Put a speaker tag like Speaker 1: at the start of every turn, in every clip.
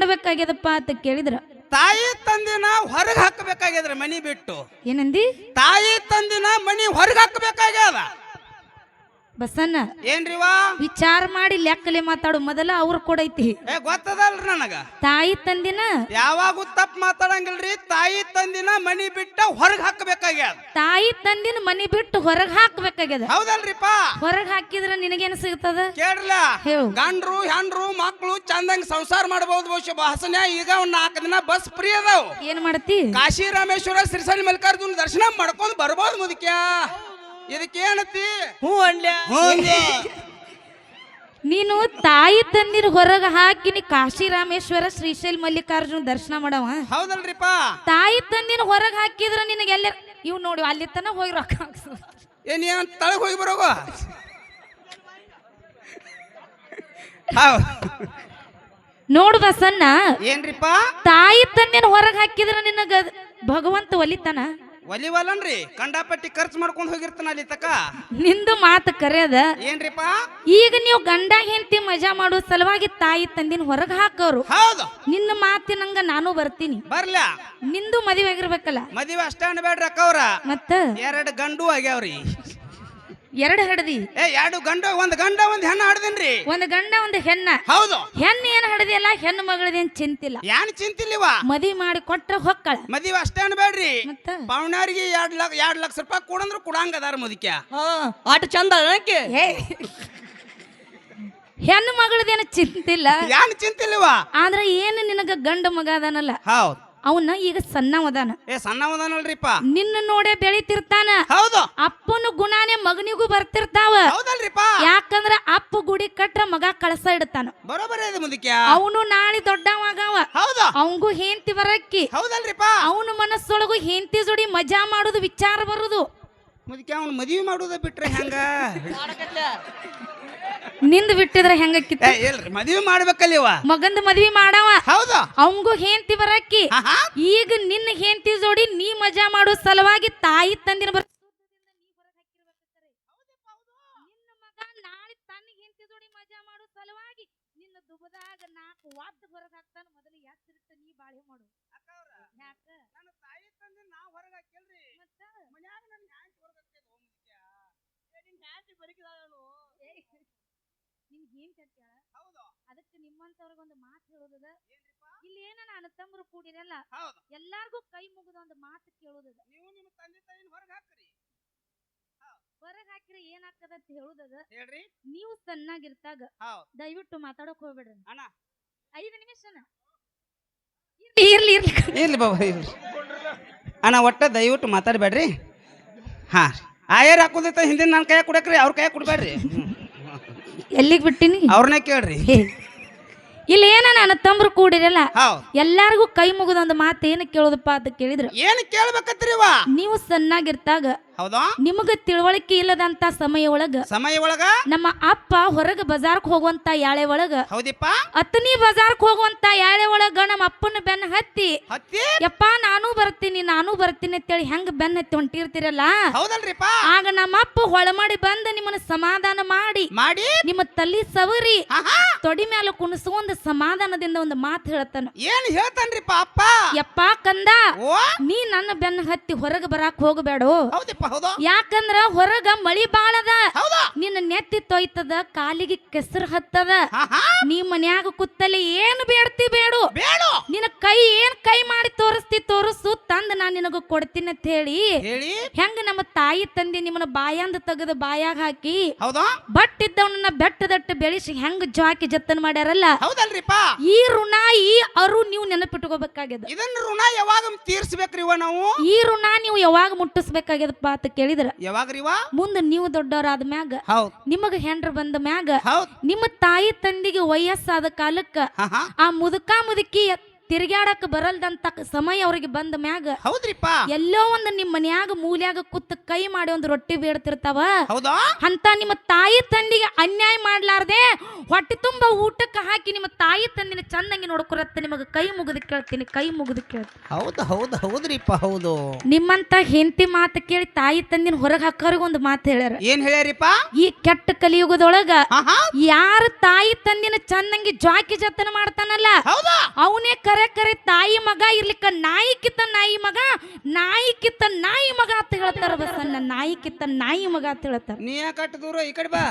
Speaker 1: ಮಾಡ್ಬೇಕಾಗ್ಯದಪ್ಪ ಅಂತ ಕೇಳಿದ್ರ.
Speaker 2: ತಾಯಿ ತಂದಿನ ಹೊರಗೆ ಹಾಕಬೇಕಾಗ್ಯದ್ರ ಮನಿ ಬಿಟ್ಟು.
Speaker 1: ಏನಂದಿ?
Speaker 2: ತಾಯಿ ತಂದಿನ ಮನಿ ಹೊರಗೆ ಹಾಕಬೇಕಾಗ್ಯದ.
Speaker 1: ಬಸನ್ನ
Speaker 2: ಏನ್ರಿವಾ?
Speaker 1: ವಿಚಾರ ಮಾಡಿ ಲೆಕ್ಕಲೆ ಮಾತಾಡು ಮೊದಲ ಅವ್ರ ಕೊಡೈತಿ
Speaker 2: ಏ ಗೊತ್ತದಲ್ರಿ ನನಗ?
Speaker 1: ತಾಯಿ ತಂದಿನ
Speaker 2: ಯಾವಾಗೂ ತಪ್ಪು ಮಾತಾಡಂಗಿಲ್ರಿ ತಾಯಿ ತಂದಿನ ಮನಿ ಬಿಟ್ಟ ಹೊರಗೆ ಹಾಕಬೇಕಾಗ್ಯದ.
Speaker 1: ತಾಯಿ ತಂದಿನ ಮನಿ ಬಿಟ್ಟು ಹೊರಗ್ ಹಾಕ್ಬೇಕಾಗ್ಯದ.
Speaker 2: ಹೌದಲ್ರಿಪ್ಪ?
Speaker 1: ಹೊರಗ್ ಹಾಕಿದ್ರ ನಿನಗೇನು ಸಿಗ್ತದ?
Speaker 2: ಕೇಳ್ರಲ್ಲ
Speaker 1: ಹೇಳು.
Speaker 2: ಗಂಡ್ರು ಹೆಣ್ರು ಮಕ್ಳು ಚಂದಂಗ್ ಸಂಸಾರ ಮಾಡಬಹುದು ಬಹುಶಃ ಹಸನ್ಯ ಈಗ ಒಂದ್ ನಾಲ್ಕು ದಿನ ಬಸ್ ಫ್ರೀ ಅದಾವ.
Speaker 1: ಏನ್ ಮಾಡ್ತಿ?
Speaker 2: ಕಾಶಿ ರಾಮೇಶ್ವರ ಶ್ರೀಶೈಲ ಮಲ್ಲಿಕಾರ್ಜುನ ದರ್ಶನ ಮಾಡ್ಕೊಂಡ್ ಬರ್ಬೋದು ಮುದಕ್ಯ. ಇದಕ್ಕೆ ಏನತಿ
Speaker 3: ಹ್ಞೂ ಅನ್ಲ್ಯಾ
Speaker 1: ನೀನು ತಾಯಿ ತಂದಿನ ಹೊರಗ ಹಾಕಿ ನೀ ಕಾಶಿ ರಾಮೇಶ್ವರ ಶ್ರೀಶೈಲ್ ಮಲ್ಲಿಕಾರ್ಜುನ ದರ್ಶನ ಮಾಡವ.
Speaker 2: ಹೌದಲ್ರಿಪ್ಪ.
Speaker 1: ತಾಯಿ ತಂದಿನ ಹೊರಗ ಹಾಕಿದ್ರ ನಿನಗೆ ಎಲ್ಲ ಇವ್ ನೋಡಿ ಅಲ್ಲಿ ತನ ಹೋಗಿ ರೊಕ್ಕ
Speaker 2: ಏನ್ ಏನ್ ತಳಗ್ ಹೋಗಿ ಬರೋಗ? ಹೌದ್.
Speaker 1: ಸಣ್ಣ ಏನ್ರಿಪ
Speaker 2: ಏನ್ರಿಪ್ಪ?
Speaker 1: ತಾಯಿ ತಂದಿನ ಹೊರಗ ಹಾಕಿದ್ರ ನಿನಗ ಭಗವಂತ ಒಲಿತಾನ?
Speaker 2: ಒಲಿವಲ್ಲನ್ರಿ ಕಂಡಾಪಟ್ಟಿ ಖರ್ಚು ಮಾಡ್ಕೊಂಡು ಹೋಗಿರ್ತಾನ ಅಲ್ಲಿ ತಕ?
Speaker 1: ನಿಂದು ಮಾತು ಕರೆಯದ?
Speaker 2: ಏನ್ರಿಪ್ಪ?
Speaker 1: ಈಗ ನೀವು ಗಂಡ ಹೆಂಡತಿ ಮಜಾ ಮಾಡೋ ಸಲುವಾಗಿ ತಾಯಿ ತಂದಿನ ಹೊರಗೆ ಹಾಕೋರು.
Speaker 2: ಹೌದು.
Speaker 1: ನಿನ್ನ ಮಾತಿನಂಗ ನಾನು ಬರ್ತೀನಿ.
Speaker 2: ಬರ್ಲ.
Speaker 1: ನಿಂದು ಮದುವೆ ಆಗಿರ್ಬೇಕಲ್ಲ.
Speaker 2: ಮದುವೆ ಅಷ್ಟೇ ಅನ್ಬೇಡ್ರಿ ಅಕ್ಕವ್ರ.
Speaker 1: ಮತ್ತ?
Speaker 2: ಎರಡು ಗಂಡು ಆಗ್ಯಾವ್ರಿ.
Speaker 1: ಎರಡು ಹಡದಿ
Speaker 2: ಏ ಎರಡು ಗಂಡ ಒಂದು ಗಂಡ ಒಂದು ಹೆಣ್ಣ ಹಡದೇನ್ರಿ?
Speaker 1: ಒಂದು ಗಂಡ ಒಂದು ಹೆಣ್ಣ.
Speaker 2: ಹೌದು.
Speaker 1: ಹೆಣ್ಣು ಏನು ಹಡದಿಯಲ್ಲ ಹೆಣ್ಣು ಮಗಳದೇನ್ ಚಿಂತಿಲ್ಲ.
Speaker 2: ಯಾನ್ ಚಿಂತಿಲ್ಲಿವ?
Speaker 1: ಮದಿ ಮಾಡಿ ಕೊಟ್ರ ಹೊಕ್ಕಳ.
Speaker 2: ಮದಿವ ಅಷ್ಟೇ ಅನ್ಬೇಡ್ರಿ
Speaker 1: ಮತ್ತ?
Speaker 2: ಪಾವಣ್ಯಾರಿಗೆ ಎರಡ್ ಲಕ್ಷ ಎರಡ್ ಲಕ್ಷ ರೂಪಾಯಿ ಕೊಡಂದ್ರ ಕೊಡಂಗ ಅದಾರ ಮುದಕ್ಯ
Speaker 3: ಹಾ ಆಟ ಚಂದ ಅಳಕ್ಕೆ
Speaker 1: ಏ ಹೆಣ್ಣು ಮಗಳದೇನು ಚಿಂತಿಲ್ಲ.
Speaker 2: ಯಾನ್ ಚಿಂತಿಲ್ಲಿವ?
Speaker 1: ಆದ್ರೆ ಏನು ನಿನಗ ಗಂಡ ಮಗ ಅದಾನಲ್ಲ?
Speaker 2: ಹೌದ್.
Speaker 1: ಅವನ್ನ ಈಗ ಸಣ್ಣವದಾನ.
Speaker 2: ಏ ಸಣ್ಣವದಾನಲ್ರಿಪ್ಪ.
Speaker 1: ನಿನ್ನ ನೋಡೇ ಬೆಳಿತಿರ್ತಾನ.
Speaker 2: ಹೌದು.
Speaker 1: ಅಪ್ಪನ ಗುಣಾನೇ ಮಗನಿಗೂ ಬರ್ತಿರ್ತಾವ.
Speaker 2: ಹೌದಲ್ರಿಪ್ಪ.
Speaker 1: ಯಾಕಂದ್ರ ಅಪ್ಪ ಗುಡಿ ಕಟ್ರ ಮಗ ಕಳಸ ಇಡ್ತಾನ.
Speaker 2: ಬರೋಬರ ಇದೆ ಮುದಕ್ಯ?
Speaker 1: ಅವನು ನಾಳೆ ದೊಡ್ಡವಾಗವ.
Speaker 2: ಹೌದು.
Speaker 1: ಅವಂಗೂ ಹೆಂಡತಿ ಬರಕ್ಕಿ.
Speaker 2: ಹೌದಲ್ರಿಪ್ಪ.
Speaker 1: ಅವನ ಮನಸ್ಸೊಳಗು ಹೆಂಡತಿ ಜೋಡಿ ಮಜಾ ಮಾಡೋದು ವಿಚಾರ ಬರುದು.
Speaker 2: ಮುದಕ್ಕೆ ಅವ್ನು ಮದುವೆ ಮಾಡೋದ ಬಿಟ್ರೆ ಹೆಂಗ?
Speaker 1: ನಿಂದ್ ಬಿಟ್ಟಿದ್ರ ಹೆಂಗಕ್ಕಿತ್ತ?
Speaker 2: ಏ ಇಲ್ರಿ ಮದುವೆ ಮಾಡ್ಬೇಕಲ್ಲಿವ
Speaker 1: ಮಗಂದ ಮದ್ವಿ ಮಾಡವ.
Speaker 2: ಹೌದು.
Speaker 1: ಅವಂಗೂ ಹೆಂಡತಿ ಬರಕ್ಕಿ.
Speaker 2: ಆಹಾ.
Speaker 1: ಈಗ ನಿನ್ನ ಹೆಂಡತಿ ಜೋಡಿ ನೀ ಮಜಾ ಮಾಡೋ ಸಲುವಾಗಿ ತಾಯಿ ತಂದಿನ ಬರ ನಿನ್ನ ಮಗ ನಾಳೆ ತನ್ನ ಹೆಂಡತಿ ಜೋಡಿ ಮಜಾ ಮಾಡೋ ಸಲುವಾಗಿ ನಿನ್ನ ದುಬದಾಗ ನಾಲ್ಕು ವಾದ್ ಹೊರಗ್ ಹಾಕ್ತಾನ ಮೊದಲು ಎಚ್ಚರಿತ ನೀ ಬಾಳೆ ಮಾಡು ಯಾಕ
Speaker 2: ನನ್ನ ತಾಯಿ ತಂದೆ ನಾ ಹೊರಗೆ ಹಾಕಿಲ್ರಿ
Speaker 1: ಮತ್ತ
Speaker 2: ಮನ್ಯಾಗ ನನ್ನ ಹ್ಯಾಂಗ್ ಹೊರಗೆ ಹಾಕ್ತೇನೆ ಓ ಮುದಕ್ಯ
Speaker 1: ಏಯ್, ಏನ್ ಕಟ್ಟ್ಯಾಳ
Speaker 2: ಹೌದು.
Speaker 1: ಅದಕ್ಕೆ ನಿಮ್ಮಂತವ್ರಿಗೆ ಒಂದು ಮಾತು ಹೇಳೋದದ? ಇಲ್ಲಿ ಏನ ಅಣ್ಣ ತಮ್ಮರು ಕೂಡಿರಲ್ಲ?
Speaker 2: ಹೌದು.
Speaker 1: ಎಲ್ಲಾರ್ಗೂ ಕೈ ಮುಗಿದ ಒಂದು ಮಾತು ಕೇಳೋದದ.
Speaker 2: ನೀವು ನಿಮ್ಮ ತಂದೆ ತಾಯಿನ ಹೊರಗೆ ಹಾಕ್ರಿ.
Speaker 1: ಹೊರಗ್ ಹಾಕಿರಿ ಏನಾಗ್ತದ ಅಂತ ಹೇಳುದದ?
Speaker 2: ಹೇಳ್ರಿ.
Speaker 1: ನೀವು ಸಣ್ಣಾಗಿರ್ತಾಗ
Speaker 2: ಹೌದು.
Speaker 1: ದಯವಿಟ್ಟು ಮಾತಾಡಕ್ ಹೋಗ್ಬೇಡ್ರಿ.
Speaker 2: ಅಣ್ಣ.
Speaker 1: ಐದು ನಿಮಿಷ ಇರ್ಲಿ ಇರ್ಲಿ ಇರ್ಲಿ.
Speaker 2: ಇರ್ಲಿ ಬಾಬಾ ಇರ್ಲಿ. ಅಣ್ಣ ಒಟ್ಟ ದಯವಿಟ್ಟು ಮಾತಾಡಬೇಡ್ರಿ. ಹಾ. ಆಯರ್ ಹಾಕೋದಿತ್ತ ಹಿಂದಿನ ನನ್ನ ಕೈ ಕುಡಕ್ರಿ ಅವ್ರ ಕೈ ಕುಡ್ಬೇಡ್ರಿ.
Speaker 1: ಎಲ್ಲಿಗ್ ಬಿಟ್ಟಿನಿ?
Speaker 2: ಅವ್ರನ್ನೇ ಕೇಳ್ರಿ.
Speaker 1: ಇಲ್ಲಿ ಏನ ನನ್ನ ತಮ್ರು ಕೂಡಿರಲ್ಲ?
Speaker 2: ಹೌದು
Speaker 1: ಎಲ್ಲಾರ್ಗೂ ಕೈ ಮುಗಿದ ಒಂದು ಮಾತು ಏನು ಕೇಳೋದಪ್ಪ ಅಂತ ಕೇಳಿದ್ರು.
Speaker 2: ಏನು ಕೇಳ್ಬೇಕತ್ರಿ ಇವ
Speaker 1: ನೀವು ಸಣ್ಣಾಗಿರ್ತಾಗ
Speaker 2: ಹೌದಾ?
Speaker 1: ನಿಮಗ ತಿಳುವಳಿಕೆ ಇಲ್ಲದಂತ ಸಮಯ ಒಳಗ
Speaker 2: ಸಮಯ ಒಳಗ?
Speaker 1: ನಮ್ಮ ಅಪ್ಪ ಹೊರಗ ಬಜಾರ್ಕ್ ಹೋಗುವಂತ ಯಾಳೆ ಒಳಗ
Speaker 2: ಹೌದಿಪ್ಪ?
Speaker 1: ಅತ್ತನಿ ಬಜಾರ್ಕ್ ಹೋಗುವಂತ ಯಾಳೆ ಒಳಗ ನಮ್ಮ ಅಪ್ಪನ ಬೆನ್ನ ಹತ್ತಿ
Speaker 2: ಹತ್ತಿ?
Speaker 1: ಯಪ್ಪ ನಾನು ಬರ್ತೀನಿ ನಾನು ಬರ್ತೀನಿ ಅಂತೇಳಿ ಹೆಂಗ್ ಬೆನ್ನ ಹತ್ತಿ ಹೊಂಟಿರ್ತಿರಲ್ಲ?
Speaker 2: ಹೌದಲ್ರಿಪ್ಪ?
Speaker 1: ಆಗ ನಮ್ಮ ಅಪ್ಪ ಹೊಳಮಾಡಿ ಬಂದ ನಿಮ್ಮನ್ನ ಸಮಾಧಾನ ಮಾಡಿ
Speaker 2: ಮಾಡಿ?
Speaker 1: ನಿಮ್ಮ ತಲ್ಲಿ ಸವರಿ ತೊಡಿ ಮೇಲೆ ಕುಣಿಸ್ಕೊಂಡ್ ಸಮಾಧಾನದಿಂದ ಒಂದು ಮಾತು ಹೇಳ್ತಾನ.
Speaker 2: ಏನ್ ಹೇಳ್ತಾನ್ರಿಪ್ಪ ಅಪ್ಪ?
Speaker 1: ಯಪ್ಪ ಕಂದ ನೀ ನನ್ನ ಬೆನ್ನ ಹತ್ತಿ ಹೊರಗ ಬರಾಕ್ ಹೋಗಬೇಡ?
Speaker 2: ಹೌದಿಪ್ಪ. ಹೌದು?
Speaker 1: ಯಾಕಂದ್ರ ಹೊರಗ ಮಳಿ ಬಾಳದ.
Speaker 2: ಹೌದಾ?
Speaker 1: ನಿನ್ನ ನೆತ್ತಿ ತೊಯ್ತದ ಕಾಲಿಗೆ ಕೆಸರು ಹತ್ತದ.
Speaker 2: ಆಹಾ.
Speaker 1: ನೀ ಮನ್ಯಾಗ ಕುತ್ತಲೆ ಏನು ಬೇಡ್ತಿ ಬೇಡು.
Speaker 2: ಬೇಡು.
Speaker 1: ನಿನ್ನ ಕೈ ಏನ್ ಕೈ ಮಾಡಿ ತೋರಿಸ್ತಿ ತೋರಿಸು ತಂದ್ ನಾನ್ ನಿನಗ ಕೊಡ್ತೀನಿ ಅಂತ ಹೇಳಿ.
Speaker 2: ಹೇಳಿ.
Speaker 1: ಹೆಂಗ ನಮ್ಮ ತಾಯಿ ತಂದೆ ನಿಮ್ಮನ್ನ ಬಾಯಂದ ತೆಗೆದು ಬಾಯಾಗ ಹಾಕಿ
Speaker 2: ಹೌದಾ?
Speaker 1: ಬಟ್ ಇದ್ದವನನ್ನ ಬೆಟ್ಟದಟ್ಟು ಬೆಳೆಸಿ ಹೆಂಗ್ ಜಾಕಿ ಜತನ್ ಮಾಡ್ಯಾರಲ್ಲ.
Speaker 2: ಹೌದಲ್ರಿಪ್ಪ?
Speaker 1: ಈ ಋಣ ಈ ಅರು ನೀವು ನೆನಪಿಟ್ಕೋಬೇಕಾಗ್ಯದ.
Speaker 2: ಇದನ್ನ ಋಣ ಯಾವಾಗ ತೀರ್ಸ್ಬೇಕ್ರಿ ಇವ ನಾವು?
Speaker 1: ಈ ಋಣ ನೀವು ಯಾವಾಗ ಮುಟ್ಟಿಸ್ಬೇಕಾಗ್ಯದಪ್ಪ ಅಂತ ಕೇಳಿದ್ರ?
Speaker 2: ಯಾವಾಗ್ರಿ ಮುಂದ
Speaker 1: ಮುಂದೆ ನೀವು ದೊಡ್ಡವರಾದ ಮ್ಯಾಗ
Speaker 2: ಹೌದ್.
Speaker 1: ನಿಮಗ ಹೆಂಡ್ರ ಬಂದ ಮ್ಯಾಗ
Speaker 2: ಹೌದ್.
Speaker 1: ನಿಮ್ಮ ತಾಯಿ ತಂದಿಗೆ ವಯಸ್ಸಾದ ಕಾಲಕ್ಕ ಆ ಮುದುಕ ಮುದುಕಿ ತಿರ್ಗ್ಯಾಡಕ್ ಬರಲ್ದಂತ ಸಮಯ ಅವ್ರಿಗೆ ಬಂದ ಮ್ಯಾಗ
Speaker 2: ಹೌದ್ರಿಪ್ಪ.
Speaker 1: ಎಲ್ಲೋ ಒಂದ್ ನಿಮ್ ಮನ್ಯಾಗ ಮೂಲ್ಯಾಗ ಕುತ್ತ ಕೈ ಮಾಡಿ ಒಂದ್ ರೊಟ್ಟಿ ಬೇಡ್ತಿರ್ತಾವ.
Speaker 2: ಹೌದಾ?
Speaker 1: ಅಂತ ನಿಮ್ಮ ತಾಯಿ ತಂದಿಗೆ ಅನ್ಯಾಯ ಮಾಡ್ಲಾರ್ದೆ ಹೊಟ್ಟೆ ತುಂಬಾ ಊಟಕ್ಕೆ ಹಾಕಿ ನಿಮ್ಮ ತಾಯಿ ತಂದಿನ ಚಂದಂಗಿ ನೋಡ್ಕೊರತ್ತ ನಿಮಗ ಕೈ ಮುಗಿದು ಕೇಳ್ತೀನಿ ಕೈ ಮುಗಿದು ಕೇಳ್ತೀನಿ.
Speaker 2: ಹೌದು ಹೌದು ಹೌದ್ರಿಪ್ಪ ಹೌದು.
Speaker 1: ನಿಮ್ಮಂತ ಹೆಂಡತಿ ಮಾತು ಕೇಳಿ ತಾಯಿ ತಂದಿನ ಹೊರಗೆ ಹಾಕೋರಿಗೆ ಒಂದು ಮಾತು ಹೇಳ್ಯಾರ.
Speaker 2: ಏನ್ ಹೇಳ್ಯಾರಿಪ್ಪ?
Speaker 1: ಈ ಕೆಟ್ಟ ಕಲಿಯುಗದೊಳಗ ಯಾರ ತಾಯಿ ತಂದಿನ ಚಂದಂಗಿ ಜಾಕಿ ಜತನ ಮಾಡ್ತಾನಲ್ಲ ಅವನೇ ಕರೆ ಕರೆ ತಾಯಿ ಮಗ ಇರ್ಲಿಕ್ಕ ನಾಯಿ ಕಿತ್ತ ನಾಯಿ ಮಗ ನಾಯಿ ಕಿತ್ತ ನಾಯಿ ಮಗ ಅಂತ ಹೇಳ್ತಾರ ಬಸನ್ನ ನಾಯಿ ಕಿತ್ತ ನಾಯಿ ಮಗ ಅಂತ ಹೇಳ್ತಾರ.
Speaker 2: ನೀ ಕಟ್ಟ ದೂರ ಈ ಕಡೆ ಬಾ.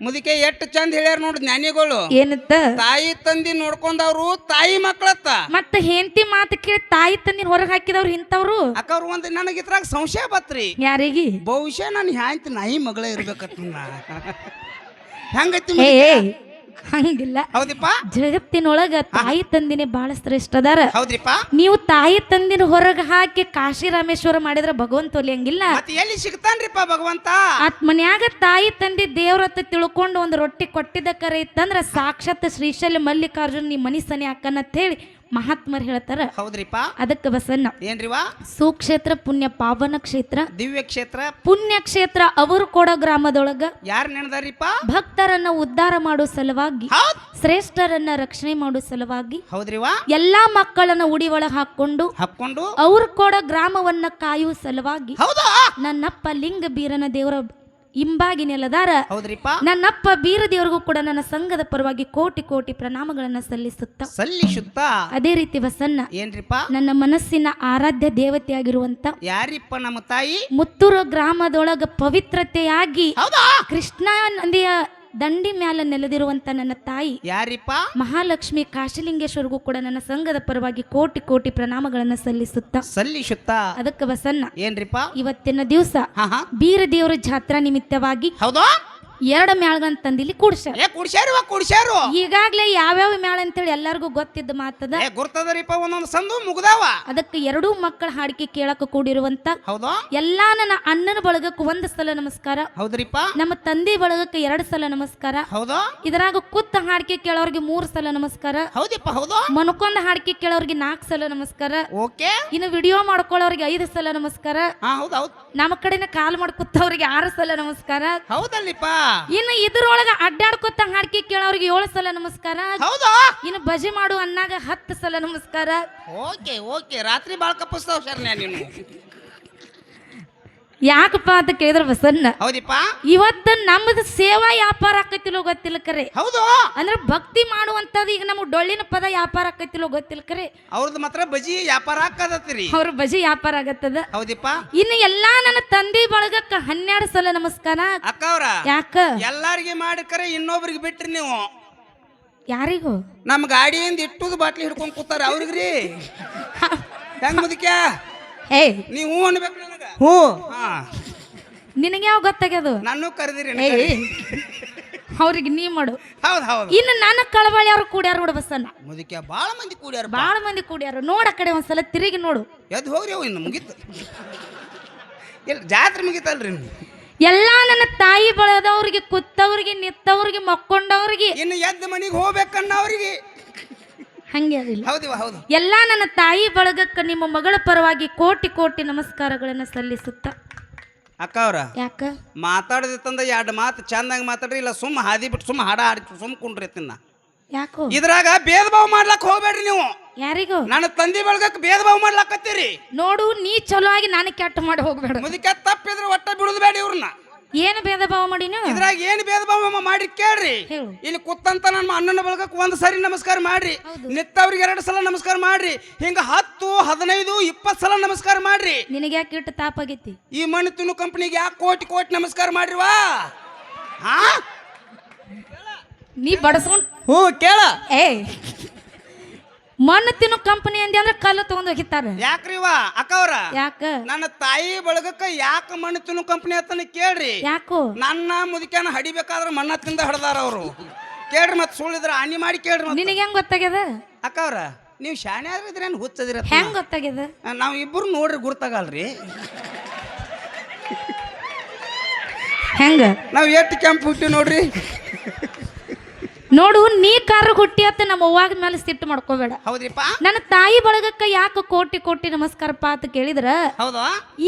Speaker 2: ಮುದಿಕೆ ಎಷ್ಟು ಚಂದ ಹೇಳ್ಯಾರ ನೋಡು ಜ್ಞಾನಿಗಳು.
Speaker 1: ಏನತ್ತ?
Speaker 2: ತಾಯಿ ತಂದಿ ನೋಡ್ಕೊಂಡವ್ರು ತಾಯಿ ಮಕ್ಕಳತ್ತ
Speaker 1: ಮತ್ತೆ ಹೆಂಡತಿ ಮಾತು ಕೇಳಿ ತಾಯಿ ತಂದಿ ಹೊರಗೆ ಹಾಕಿದವ್ರು ಇಂಥವ್ರು?
Speaker 2: ಅಕ್ಕವ್ರು ಒಂದು ನನಗೆ ಇದ್ರಾಗ ಸಂಶಯ ಬತ್ರಿ.
Speaker 1: ಯಾರಿಗೆ?
Speaker 2: ಬಹುಶಃ ನಾನು ಹ್ಯಾಂತಿ ನಾಯಿ ಮಗಳೇ ಇರ್ಬೇಕತ್ತ ಹೆಂಗೈತಿ
Speaker 1: ಏ? ಹಂಗಿಲ್ಲ.
Speaker 2: ಹೌದಿಪ್ಪ?
Speaker 1: ಜಗತ್ತಿನೊಳಗ ತಾಯಿ ತಂದಿನೇ ಬಹಳ ಶ್ರೇಷ್ಠ ಅದಾರ
Speaker 2: ಹೌದ್ರಿಪ್ಪ?
Speaker 1: ನೀವು ತಾಯಿ ತಂದಿನ ಹೊರಗೆ ಹಾಕಿ ಕಾಶಿ ರಾಮೇಶ್ವರ ಮಾಡಿದ್ರ ಭಗವಂತ ಒಲಿಯಂಗಿಲ್ಲ
Speaker 2: ಮತ್ತೆ ಎಲ್ಲಿ ಸಿಗ್ತಾನ್ರಿಪ್ಪ ಭಗವಂತ?
Speaker 1: ಆತ್ ಮನ್ಯಾಗ ತಾಯಿ ತಂದಿ ದೇವ್ರತ್ತ ತಿಳ್ಕೊಂಡು ಒಂದು ರೊಟ್ಟಿ ಕೊಟ್ಟಿದ್ದ ಕರೆ ಇತ್ತಂದ್ರ ಸಾಕ್ಷಾತ್ ಶ್ರೀಶೈಲ ಮಲ್ಲಿಕಾರ್ಜುನ್ ನೀ ಮನಿ ಸನಿ ಅಕ್ಕನಂತ ಹೇಳಿ ಮಹಾತ್ಮರು ಹೇಳ್ತಾರ
Speaker 2: ಹೌದ್ರಿಪ್ಪ.
Speaker 1: ಅದಕ್ಕೆ ಬಸನ್ನ
Speaker 2: ಏನ್ರಿವಾ?
Speaker 1: ಸುಕ್ಷೇತ್ರ ಪುಣ್ಯ ಪಾವನ ಕ್ಷೇತ್ರ.
Speaker 2: ದಿವ್ಯ ಕ್ಷೇತ್ರ
Speaker 1: ಪುಣ್ಯ ಕ್ಷೇತ್ರ ಅವರು ಕೊಡ ಗ್ರಾಮದೊಳಗ
Speaker 2: ಯಾರು ನೆನದಾರಿಪ
Speaker 1: ಭಕ್ತರನ್ನ ಉದ್ಧಾರ ಮಾಡೋ ಸಲುವಾಗಿ ಶ್ರೇಷ್ಠರನ್ನ ರಕ್ಷಣೆ ಮಾಡೋ ಸಲುವಾಗಿ
Speaker 2: ಹೌದ್ರಿವಾ?
Speaker 1: ಎಲ್ಲಾ ಮಕ್ಕಳನ್ನ ಉಡಿ ಒಳಗೆ ಹಾಕೊಂಡು
Speaker 2: ಹಾಕೊಂಡು
Speaker 1: ಅವ್ರ ಕೂಡ ಗ್ರಾಮವನ್ನ ಕಾಯುವ ಸಲುವಾಗಿ
Speaker 2: ಹೌದಾ?
Speaker 1: ನನ್ನಪ್ಪ ಲಿಂಗ ಬೀರನ ದೇವರ ಇಂಬಾಗಿ ನೆಲದಾರ
Speaker 2: ಹೌದ್ರಿಪ್ಪ.
Speaker 1: ನನ್ನಪ್ಪ ಬೀರ ದೇವರಿಗೂ ಕೂಡ ನನ್ನ ಸಂಘದ ಪರವಾಗಿ ಕೋಟಿ ಕೋಟಿ ಪ್ರಣಾಮಗಳನ್ನ ಸಲ್ಲಿಸುತ್ತ.
Speaker 2: ಸಲ್ಲಿಸುತ್ತ?
Speaker 1: ಅದೇ ರೀತಿ ಬಸನ್ನ
Speaker 2: ಏನ್ರಿಪ್ಪ?
Speaker 1: ನನ್ನ ಮನಸ್ಸಿನ ಆರಾಧ್ಯ ದೇವತೆಯಾಗಿರುವಂತ
Speaker 2: ಯಾರಿಪ್ಪ ನಮ್ಮ ತಾಯಿ?
Speaker 1: ಮುತ್ತೂರು ಗ್ರಾಮದೊಳಗ ಪವಿತ್ರತೆಯಾಗಿ ಕೃಷ್ಣ ನದಿಯ ದಂಡಿ ಮ್ಯಾಲ ನೆಲೆದಿರುವಂತ ನನ್ನ ತಾಯಿ.
Speaker 2: ಯಾರಿಪ್ಪ?
Speaker 1: ಮಹಾಲಕ್ಷ್ಮಿ ಕಾಶಲಿಂಗೇಶ್ವರಿಗೂ ಕೂಡ ನನ್ನ ಸಂಘದ ಪರವಾಗಿ ಕೋಟಿ ಕೋಟಿ ಪ್ರಣಾಮಗಳನ್ನ ಸಲ್ಲಿಸುತ್ತ.
Speaker 2: ಸಲ್ಲಿಸುತ್ತ?
Speaker 1: ಅದಕ್ಕೆ ಬಸನ್ನ
Speaker 2: ಏನ್ರಿಪ್ಪ?
Speaker 1: ಇವತ್ತಿನ ದಿವಸ ಬೀರ ದೇವರ ಜಾತ್ರಾ ನಿಮಿತ್ತವಾಗಿ
Speaker 2: ಹೌದಾ?
Speaker 1: ಎರಡು ಮ್ಯಾಳ್ಗಳನ್ನ ತಂದಿಲ್ಲಿ ಕೂಡ್ಸ್ಯಾರ.
Speaker 2: ಏ ಕುಡ್ಸ್ಯಾರು ಕುಡ್ಸ್ಯಾರು.
Speaker 1: ಈಗಾಗ್ಲೇ ಯಾವ್ಯಾವ ಮ್ಯಾಳ ಅಂತೇಳಿ ಎಲ್ಲರಿಗೂ ಗೊತ್ತಿದ್ದ ಮಾತದ
Speaker 2: ಏ ಗುರ್ತದರಿಪ್ಪ ಒಂದೊಂದು ಸಂದು ಮುಗ್ದಾವ.
Speaker 1: ಅದಕ್ಕೆ ಎರಡೂ ಮಕ್ಕಳ ಹಾಡಿಕೆ ಕೇಳಕ ಕೂಡಿರುವಂತ
Speaker 2: ಹೌದಾ?
Speaker 1: ಎಲ್ಲಾ ನನ್ನ ಅಣ್ಣನ ಬಳಗಕ್ಕೆ ಒಂದ್ ಸಲ ನಮಸ್ಕಾರ.
Speaker 2: ಹೌದ್ರಿಪ್ಪ?
Speaker 1: ನಮ್ಮ ತಂದೆ ಬಳಗಕ್ಕೆ ಎರಡು ಸಲ ನಮಸ್ಕಾರ.
Speaker 2: ಹೌದಾ?
Speaker 1: ಇದ್ರಾಗ ಕುತ್ತ ಹಾಡಿಕೆ ಕೇಳೋರಿಗೆ ಮೂರು ಸಲ ನಮಸ್ಕಾರ.
Speaker 2: ಹೌದಿಪ್ಪ ಹೌದು?
Speaker 1: ಮನಕೊಂದ ಹಾಡಿಕೆ ಕೇಳೋರಿಗೆ ನಾಲ್ಕು ಸಲ ನಮಸ್ಕಾರ.
Speaker 2: ಓಕೆ.
Speaker 1: ಇನ್ನು ವಿಡಿಯೋ ಮಾಡ್ಕೊಳ್ಳೋರಿಗೆ ಐದು ಸಲ ನಮಸ್ಕಾರ.
Speaker 2: ಹಾ ಹೌದು ಹೌದು.
Speaker 1: ನಮ್ಮ ಕಡೆನ ಕಾಲ್ ಮಾಡ್ಕೊತ್ತವ್ರಿಗೆ ಆರು ಸಲ ನಮಸ್ಕಾರ.
Speaker 2: ಹೌದಲ್ಲಿಪ್ಪ.
Speaker 1: ಇನ್ನು ಇದ್ರೊಳಗ ಅಡ್ಡಾಡ್ಕೊತ ಹಾಡ್ಕಿ ಕೇಳೋರಿಗೆ ಏಳು ಸಲ ನಮಸ್ಕಾರ.
Speaker 2: ಹೌದಾ?
Speaker 1: ಇನ್ನು ಬಜೆ ಮಾಡು ಅನ್ನಾಗ ಹತ್ತು ಸಲ ನಮಸ್ಕಾರ.
Speaker 2: Okay okay. ರಾತ್ರಿ ಬಾಳ್ ಕಪ್ಪಿಸ್ತಾವ ಸರ್ ನೀನು.
Speaker 1: ಯಾಕಪ್ಪ ಅಂತ ಕೇಳಿದ್ರ ಬಸನ್ನ
Speaker 2: ಹೌದಿಪ್ಪ?
Speaker 1: ಇವತ್ತು ನಮ್ದು ಸೇವಾ ವ್ಯಾಪಾರ ಆಕೈತಿಲೋ ಗೊತ್ತಿಲ್ಲ ಕರೆ.
Speaker 2: ಹೌದು.
Speaker 1: ಅಂದ್ರೆ ಭಕ್ತಿ ಮಾಡುವಂತದ್ದು ಈಗ ನಮ್ಗೆ ಡೊಳ್ಳಿನ ಪದ ವ್ಯಾಪಾರ ಆಕೈತಿಲೋ ಗೊತ್ತಿಲ್ಲ ಕರೆ.
Speaker 2: ಅವ್ರದ್ದು ಮಾತ್ರ ಬಜಿ ವ್ಯಾಪಾರ ಆಕದತ್ರಿ
Speaker 1: ಅವ್ರ ಬಜಿ ವ್ಯಾಪಾರ ಆಗತ್ತದ.
Speaker 2: ಹೌದಿಪ್ಪ.
Speaker 1: ಇನ್ನು ಎಲ್ಲಾ ನನ್ನ ತಂದೆ ಬಳಗಕ್ಕ ಹನ್ನೆರಡು ಸಲ ನಮಸ್ಕಾರ.
Speaker 2: ಅಕ್ಕ ಅವ್ರ
Speaker 1: ಯಾಕ?
Speaker 2: ಎಲ್ಲಾರಿಗೆ ಮಾಡಿಕರೆ ಇನ್ನೊಬ್ರಿಗೆ ಬಿಟ್ರಿ ನೀವು.
Speaker 1: ಯಾರಿಗೂ?
Speaker 2: ನಮ್ಮ ಗಾಡಿಯಿಂದ ಇಟ್ಟುದು ಬಾಟ್ಲಿ ಹಿಡ್ಕೊಂಡ್ ಕೂತಾರ ಅವ್ರಿಗ್ರಿ. ಹೆಂಗ್ ಮುದಕ್ಯಾ?
Speaker 1: ಏ.
Speaker 2: ನೀವು ಅನ್ಬೇಕು
Speaker 3: ಹ್ಞೂ.
Speaker 2: ಹಾ.
Speaker 1: ನಿನಗೆ ಯಾವ ಗೊತ್ತಾಗ್ಯದು?
Speaker 2: ನಾನು ಕರೆದಿರಿ
Speaker 1: ಅವ್ರಿಗೆ ನೀ ಮಾಡು.
Speaker 2: ಹೌದು ಹೌದು.
Speaker 1: ಇನ್ನು ನನ್ನ ಕಳವಳಿ ಅವ್ರು ಕೂಡ್ಯಾರ ನೋಡು ಬಸ್ಸನ್ನ
Speaker 2: ಮುದಕ್ಯ ಬಾಳ ಮಂದಿ ಕೂಡ್ಯಾರ
Speaker 1: ಬಾಳ ಮಂದಿ ಕೂಡ್ಯಾರ. ನೋಡ ಆ ಕಡೆ ಒಂದ್ಸಲ ತಿರುಗಿ ನೋಡು.
Speaker 2: ಎದ್ದು ಹೋಗ್ರಿ ಅವು ಇನ್ನು ಮುಗೀತು. ಇಲ್ಲ ಜಾತ್ರೆ ಮುಗೀತಲ್ರಿ ಎಲ್ಲ
Speaker 1: ಎಲ್ಲಾ ನನ್ನ ತಾಯಿ ಬಳದವ್ರಿಗೆ ಕುತ್ತವ್ರಿಗೆ ನಿತ್ತವ್ರಿಗೆ ಮಕ್ಕೊಂಡವ್ರಿಗೆ.
Speaker 2: ಇನ್ನು ಎದ್ದು ಮನೆಗೆ ಹೋಗ್ಬೇಕನ್ನ ಅವ್ರಿಗೆ
Speaker 1: ಹಂಗೆ ಅದಿಲ್ಲ
Speaker 2: ಹೌದಿವ ಹೌದು.
Speaker 1: ಎಲ್ಲ ನನ್ನ ತಾಯಿ ಬಳಗಕ್ಕೆ ನಿಮ್ಮ ಮಗಳ ಪರವಾಗಿ ಕೋಟಿ ಕೋಟಿ ನಮಸ್ಕಾರಗಳನ್ನು ಸಲ್ಲಿಸುತ್ತ.
Speaker 2: ಅಕ್ಕ ಅವ್ರ
Speaker 1: ಯಾಕ?
Speaker 2: ಮಾತಾಡದಿತ್ತಂದ ಎರಡು ಮಾತು ಚಂದಂಗ್ ಮಾತಾಡ್ರಿ ಇಲ್ಲ ಸುಮ್ಮ ಹಾದಿ ಬಿಟ್ಟು ಸುಮ್ಮ ಹಾಡ ಹಾಡಿ ಸುಮ್ ಕುಂಡ್ರಿ ತಿನ್ನ.
Speaker 1: ಯಾಕೋ?
Speaker 2: ಇದ್ರಾಗ ಭೇದ ಭಾವ ಮಾಡ್ಲಕ್ ಹೋಗ್ಬೇಡ್ರಿ ನೀವು.
Speaker 1: ಯಾರಿಗೂ?
Speaker 2: ನನ್ನ ತಂದೆ ಬಳಗಕ್ಕೆ ಭೇದ ಭಾವ ಮಾಡ್ಲಕತ್ತೀರಿ.
Speaker 1: ನೋಡು ನೀ ಚಲೋ ಆಗಿ ನಾನು ಕೆಟ್ಟ ಮಾಡಿ ಹೋಗ್ಬೇಡ.
Speaker 2: ಮುದಕ್ಕೆ ತಪ್ಪಿದ್ರೆ ಒಟ್ಟ ಬಿಡುದು ಬೇಡ ಇವ್ರನ್ನ.
Speaker 1: ಏನು ಭೇದ ಭಾವ ನೀವು?
Speaker 2: ಇದ್ರಾಗ ಏನ್ ಭೇದ ಭಾವ ಮಾಡಿ ಕೇಳ್ರಿ.
Speaker 1: ಹೇಳು.
Speaker 2: ಇಲ್ಲಿ ಕುತ್ತಂತ ನಮ್ಮ ಅಣ್ಣನ ಬಳಗಕ್ಕೆ ಒಂದು ಸರಿ ನಮಸ್ಕಾರ ಮಾಡ್ರಿ. ನಿತ್ತವ್ರಿಗೆ ಎರಡು ಸಲ ನಮಸ್ಕಾರ ಮಾಡ್ರಿ. ಹಿಂಗ ಹತ್ತು ಹದಿನೈದು ಇಪ್ಪತ್ತು ಸಲ ನಮಸ್ಕಾರ ಮಾಡ್ರಿ.
Speaker 1: ನಿನಗೆ ಯಾಕೆ ಇಟ್ಟು ತಾಪಾಗೈತಿ
Speaker 2: ಈ ಮಣ್ಣು ತಿನ್ನು ಕಂಪ್ನಿಗೆ ಯಾಕೆ ಕೋಟಿ ಕೋಟಿ ನಮಸ್ಕಾರ ಮಾಡ್ರಿವಾ ಹಾ?
Speaker 1: ನೀ ಬಡಸ್ಕೊಂಡ್
Speaker 3: ಹ್ಞೂ ಕೇಳ.
Speaker 1: ಏ. ಮಣ್ಣು ತಿನ್ನು ಕಂಪನಿ ಅಂದಿ ಅಂದ್ರೆ ಕಲ್ಲು ತಗೊಂಡ್ ಹೋಗಿತ್ತಾರ
Speaker 2: ಯಾಕ್ರಿವ ಅಕ್ಕವ್ರ?
Speaker 1: ಯಾಕ?
Speaker 2: ನನ್ನ ತಾಯಿ ಬಳಗಕ್ಕ ಯಾಕ ಮಣ್ಣು ತಿನ್ನು ಕಂಪನಿ ಅಂತ ಕೇಳ್ರಿ.
Speaker 1: ಯಾಕೋ?
Speaker 2: ನನ್ನ ಮುದುಕ್ಯಾನ ಹಡಿಬೇಕಾದ್ರೆ ಮಣ್ಣ ತಿಂದ ಹಡ್ದಾರ ಅವರು. ಕೇಳ್ರಿ ಮತ್ತೆ ಸುಳ್ಳಿದ್ರ ಹಾನಿ ಮಾಡಿ ಕೇಳ್ರಿ ಮತ್ತೆ.
Speaker 1: ನಿನಗೆ ಹೆಂಗ್ ಗೊತ್ತಾಗ್ಯದ?
Speaker 2: ಅಕ್ಕವ್ರ ನೀವು ಆದ್ರೆ ಇದ್ರೇನು ಹುಚ್ಚದಿರ
Speaker 1: ಹೆಂಗ್ ಗೊತ್ತಾಗ್ಯದ?
Speaker 2: ನಾವು ಇಬ್ಬರು ನೋಡ್ರಿ ಗುರ್ತಾಗಲ್ರಿ.
Speaker 1: ಹೆಂಗ?
Speaker 2: ನಾವು ಎಷ್ಟು ಕೆಂಪು ಹುಟ್ಟಿ ನೋಡ್ರಿ?
Speaker 1: ನೋಡು ನೀ ಕಾರ ಹುಟ್ಟಿ ಅತ್ತ ನಮ್ಮ ಅವ್ವಾಗ ಮೇಲೆ ಸಿಟ್ಟು ಮಾಡ್ಕೋಬೇಡ.
Speaker 2: ಹೌದ್ರಿಪ್ಪ?
Speaker 1: ನನ್ನ ತಾಯಿ ಬಳಗಕ್ಕ ಯಾಕೆ ಕೋಟಿ ಕೋಟಿ ನಮಸ್ಕಾರಪ್ಪ ಅಂತ ಕೇಳಿದ್ರ?
Speaker 2: ಹೌದಾ.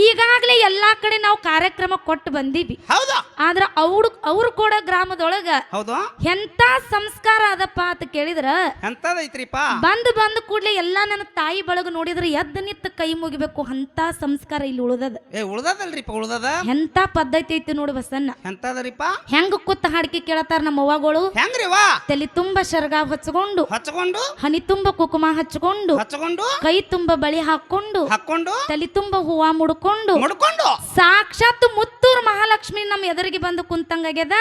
Speaker 1: ಈಗಾಗ್ಲೇ ಎಲ್ಲಾ ಕಡೆ ನಾವು ಕಾರ್ಯಕ್ರಮ ಕೊಟ್ಟು ಬಂದೀವಿ.
Speaker 2: ಹೌದಾ.
Speaker 1: ಆದ್ರ ಅವ್ರು ಅವ್ರು ಕೂಡ ಗ್ರಾಮದೊಳಗ
Speaker 2: ಹೌದು.
Speaker 1: ಎಂತ ಸಂಸ್ಕಾರ ಅದಪ್ಪ ಅಂತ ಕೇಳಿದ್ರ?
Speaker 2: ಎಂತದೈತ್ರಿಪ್ಪ
Speaker 1: ಬಂದ್ ಬಂದ್ ಕೂಡ್ಲೆ ಎಲ್ಲಾ ನನ್ನ ತಾಯಿ ಬಳಗ ನೋಡಿದ್ರ ಎದ್ದ ನಿತ್ತ ಕೈ ಮುಗಿಬೇಕು. ಅಂತ ಸಂಸ್ಕಾರ ಇಲ್ಲಿ ಉಳ್ದದ.
Speaker 2: ಏ ಉಳ್ದದಲ್ರಿಪ್ಪ ಉಳ್ದದ?
Speaker 1: ಎಂತ ಪದ್ಧತಿ ಐತಿ ನೋಡು ಬಸನ್ನ
Speaker 2: ಎಂತದರಿಪ್ಪ
Speaker 1: ಹೆಂಗ ಕೂತ ಹಾಡಿಕೆ ಕೇಳತ್ತಾರ ನಮ್ಮ ಅವ್ವಗಳು?
Speaker 2: ಹೆಂಗ್ರಿ ವಾ
Speaker 1: ತಲೆ ತುಂಬ ಶರ್ಗ ಹಚ್ಕೊಂಡು
Speaker 2: ಹಚ್ಕೊಂಡು
Speaker 1: ಹನಿ ತುಂಬ ಕುಕುಮ ಹಚ್ಕೊಂಡು
Speaker 2: ಹಚ್ಕೊಂಡು
Speaker 1: ಕೈ ತುಂಬ ಬಳಿ ಹಾಕೊಂಡು
Speaker 2: ಹಾಕೊಂಡು
Speaker 1: ತಲೆ ತುಂಬ ಹೂವ ಮುಡ್ಕೊಂಡು
Speaker 2: ಮುಡ್ಕೊಂಡು.
Speaker 1: ಸಾಕ್ಷಾತ್ ಮುತ್ತೂರು ಮಹಾಲಕ್ಷ್ಮಿ ನಮ್ಮ ಎದುರಿಗೆ ಬಂದು ಕುಂತಂಗಾಗ್ಯದ.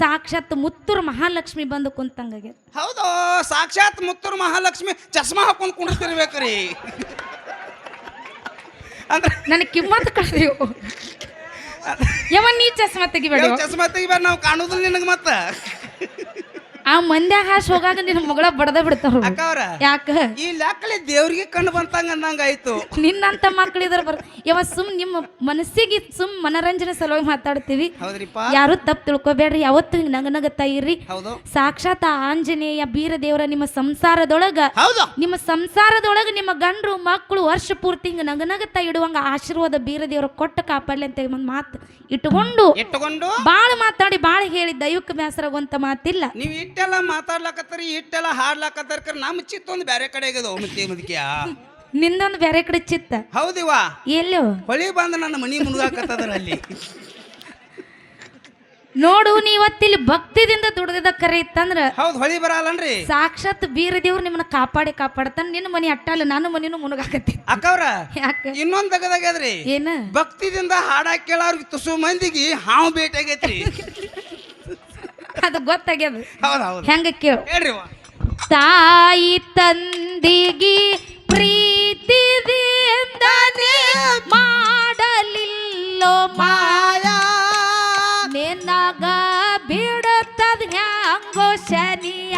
Speaker 1: ಸಾಕ್ಷಾತ್ ಮುತ್ತೂರು ಮಹಾಲಕ್ಷ್ಮಿ ಬಂದು ಕುಂತಂಗಾಗ್ಯದ.
Speaker 2: ಹೌದು ಸಾಕ್ಷಾತ್ ಮುತ್ತೂರು ಮಹಾಲಕ್ಷ್ಮಿ ಚಸ್ಮಾ ಹಾಕೊಂಡು ಕುಂಡಿರ್ತಿರ್ಬೇಕ್ರಿ. ಅಂದ್ರೆ
Speaker 1: ನನಗೆ ಕಿಮ್ಮತ್ ಕಳೆದೆವು ಯಾವ ನೀ ಚಸ್ಮಾ ತೆಗಿಬೇಡ
Speaker 2: ಚಸ್ಮಾ ತೆಗಿಬೇಡ ನಾವು ಕಾಣುದಿಲ್ಲ ನಿನಗೆ ಮತ್ತ.
Speaker 1: ಆ ಮಂದ್ಯಾಗ ಹಾಶ್ ಹೋಗಾಗ ನಿನ್ನ ಮಗಳ ಬಡದ ಬಿಡ್ತಾರ
Speaker 2: ಅಕ್ಕ ಅವ್ರ
Speaker 1: ಯಾಕ?
Speaker 2: ಈ ಲೆಕ್ಕಲಿ ದೇವ್ರಿಗೆ ಕಣ್ಣು ಬಂತಂಗ ಅಂದಂಗ ಆಯ್ತು.
Speaker 1: ನಿನ್ನಂತ ಮಕ್ಕಳಿದ್ರ ಬರ್ ಯಾವ ಸುಮ್ ನಿಮ್ಮ ಮನಸ್ಸಿಗೆ ಸುಮ್ ಮನರಂಜನೆ ಸಲುವಾಗಿ ಮಾತಾಡ್ತೀವಿ.
Speaker 2: ಹೌದ್ರಿಪ್ಪ.
Speaker 1: ಯಾರು ತಪ್ಪು ತಿಳ್ಕೊಬೇಡ್ರಿ ಯಾವತ್ತು ಹಿಂಗ್ ನಗ ನಗತಾ ಇರ್ರಿ.
Speaker 2: ಹೌದು.
Speaker 1: ಸಾಕ್ಷಾತ್ ಆ ಆಂಜನೇಯ ಬೀರ ದೇವರ ನಿಮ್ಮ ಸಂಸಾರದೊಳಗ
Speaker 2: ಹೌದು.
Speaker 1: ನಿಮ್ಮ ಸಂಸಾರದೊಳಗ ನಿಮ್ಮ ಗಂಡ್ರು ಮಕ್ಕಳು ವರ್ಷ ಪೂರ್ತಿ ಹಿಂಗ ನಗನಗತಾ ಇಡುವಂಗ ಆಶೀರ್ವಾದ ಬೀರ ದೇವರ ಕೊಟ್ಟ ಕಾಪಾಡ್ಲಿ ಅಂತ ಒಂದು ಮಾತು ಇಟ್ಟುಕೊಂಡು
Speaker 2: ಇಟ್ಟುಕೊಂಡು
Speaker 1: ಬಾಳ ಮಾತಾಡಿ ಬಾಳ ಹೇಳಿ ದೈವಕ್ಕೆ ಮ್ಯಾಸರಾಗುವಂತ ಮಾತಿಲ್ಲ.
Speaker 2: ನೀವು ಇಟ್ಟೆಲ್ಲ ಮಾತಾಡ್ಲಕತ್ತರಿ ಇಟ್ಟೆಲ್ಲ ಹಾಡ್ಲಕತ್ತಾರ ಕರ್ ನಮ್ಮ ಚಿತ್ತೊಂದು ಬೇರೆ ಕಡೆ ಆಗ್ಯದ ಮುದ್ಕಿಯ.
Speaker 1: ನಿಂದೊಂದು ಬೇರೆ ಕಡೆ ಚಿತ್ತ.
Speaker 2: ಹೌದಿವ
Speaker 1: ಎಲ್ಲೋ
Speaker 2: ಹೊಳಿ ಬಂದ ನನ್ನ ಮನಿ ಮುಳುಗಾಕತ್ತದ್ರ ಅಲ್ಲಿ.
Speaker 1: ನೋಡು ನೀವತ್ತಿಲ್ಲಿ ಭಕ್ತಿದಿಂದ ದುಡ್ದಿದ್ದ ಕರೆ ಇತ್ತಂದ್ರ
Speaker 2: ಹೌದು ಹೊಳಿ ಬರಲ್ಲನ್ರಿ.
Speaker 1: ಸಾಕ್ಷಾತ್ ಬೀರ ದೇವ್ರು ನಿಮ್ಮನ್ನ ಕಾಪಾಡಿ ಕಾಪಾಡ್ತಾನ ನಿನ್ನ ಮನಿ ಅಟ್ಟಲ್ಲ ನಾನು ಮನಿನೂ ಮುನುಗಾಕತ್ತಿ
Speaker 2: ಅಕ್ಕವ್ರ
Speaker 1: ಯಾಕ?
Speaker 2: ಇನ್ನೊಂದ್ ತಗದಾಗ್ಯದ್ರಿ.
Speaker 1: ಏನ?
Speaker 2: ಭಕ್ತಿದಿಂದ ಹಾಡಾ ಕೇಳೋರ್ಗೆ ತುಸು ಮಂದಿಗೆ ಹಾವು ಭೇಟಿ ಆಗೈತ್ರಿ
Speaker 1: ಅದು ಗೊತ್ತಾಗ್ಯದ. ಹೆಂಗ ಕೇಳು. ತಾಯಿ ತಂದಿಗಿ ಪ್ರೀತಿದಿಂದ ಮಾಡಲಿಲ್ಲೋ ಮಾಯ. ನಿನ್ನಗ ಬಿಡುತ್ತದ ಹ್ಯಾಂಗೋ ಶನಿಯ.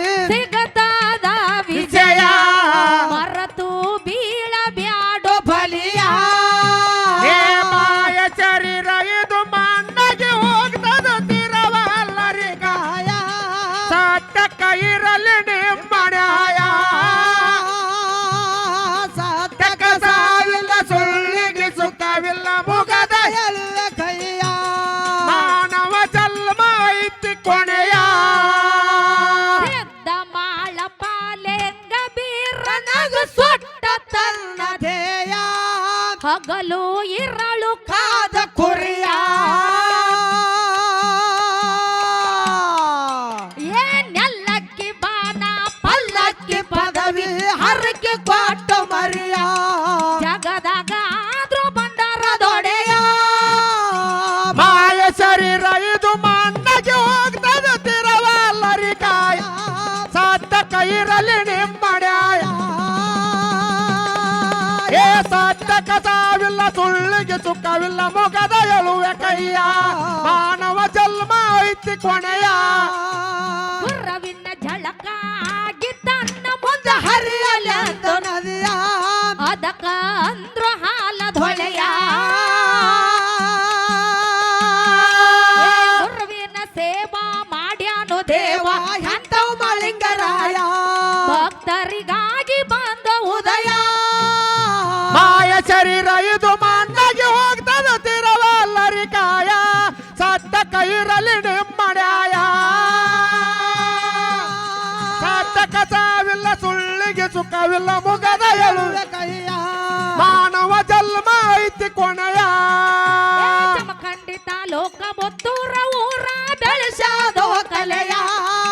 Speaker 3: Hey, పగలో ఎర్రలు ಕಸಾವಿಲ್ಲ ಸುಳ್ಳಿಗೆ ಸುಖವಿಲ್ಲ ಮುಖದ ಎಳುವೆ ಕೈಯ. ಮಾನವ ಜನ್ಮ ಐತಿ ಕೊನೆಯ.
Speaker 1: ಗುರವಿನ ಝಳಕ ಆಗಿ ತನ್ನ ಮುಂದೆ ಹರಿಯಲ್ಲ
Speaker 3: ನದಿಯ.
Speaker 1: ಅದಕ್ಕ ಅಂದ್ರ
Speaker 3: ಸುಖವಿಲ್ಲ ಮುಗದ ಎಳುವೆ ಕೈಯ. ಮಾನವ ಜನ್ಮ ಐತಿ ಕೊನೆಯ.
Speaker 1: ಖಂಡಿತ ಲೋಕ ಮುತ್ತೂರ ಊರ ಬೆಳೆಸಾದೋ ಕಲೆಯ.